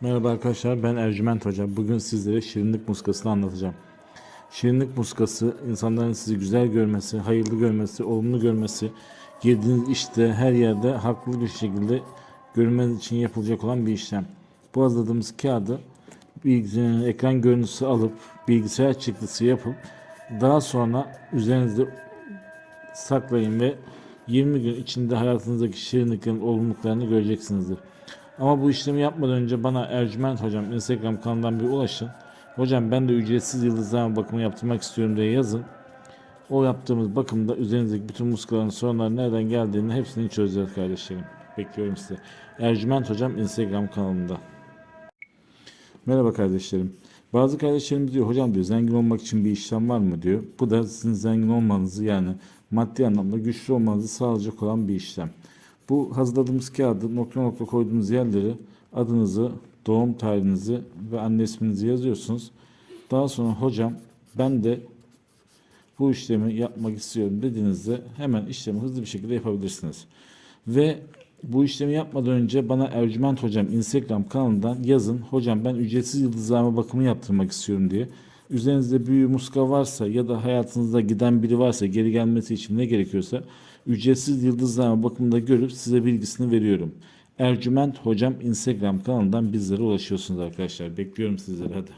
Merhaba arkadaşlar ben Ercüment Hoca. Bugün sizlere şirinlik muskasını anlatacağım. Şirinlik muskası insanların sizi güzel görmesi, hayırlı görmesi, olumlu görmesi, girdiğiniz işte her yerde haklı bir şekilde görünmeniz için yapılacak olan bir işlem. Bu hazırladığımız kağıdı ekran görüntüsü alıp bilgisayar çıktısı yapıp daha sonra üzerinizde saklayın ve 20 gün içinde hayatınızdaki şirinliklerin olumluluklarını göreceksinizdir. Ama bu işlemi yapmadan önce bana Ercüment Hocam Instagram kanalından bir ulaşın. Hocam ben de ücretsiz yıldızlama bakımı yaptırmak istiyorum diye yazın. O yaptığımız bakımda üzerinizdeki bütün muskaların sorunları nereden geldiğini hepsini çözeceğiz kardeşlerim. Bekliyorum sizi. Ercüment Hocam Instagram kanalında. Merhaba kardeşlerim. Bazı kardeşlerimiz diyor hocam diyor zengin olmak için bir işlem var mı diyor. Bu da sizin zengin olmanızı yani maddi anlamda güçlü olmanızı sağlayacak olan bir işlem. Bu hazırladığımız kağıdı nokta nokta koyduğunuz yerleri adınızı, doğum tarihinizi ve anne isminizi yazıyorsunuz. Daha sonra hocam ben de bu işlemi yapmak istiyorum dediğinizde hemen işlemi hızlı bir şekilde yapabilirsiniz. Ve bu işlemi yapmadan önce bana Ercüment Hocam Instagram kanalından yazın. Hocam ben ücretsiz yıldızlama bakımı yaptırmak istiyorum diye. Üzerinizde büyü muska varsa ya da hayatınızda giden biri varsa geri gelmesi için ne gerekiyorsa ücretsiz yıldızlama bakımında görüp size bilgisini veriyorum. Ercüment Hocam Instagram kanalından bizlere ulaşıyorsunuz arkadaşlar. Bekliyorum sizleri hadi.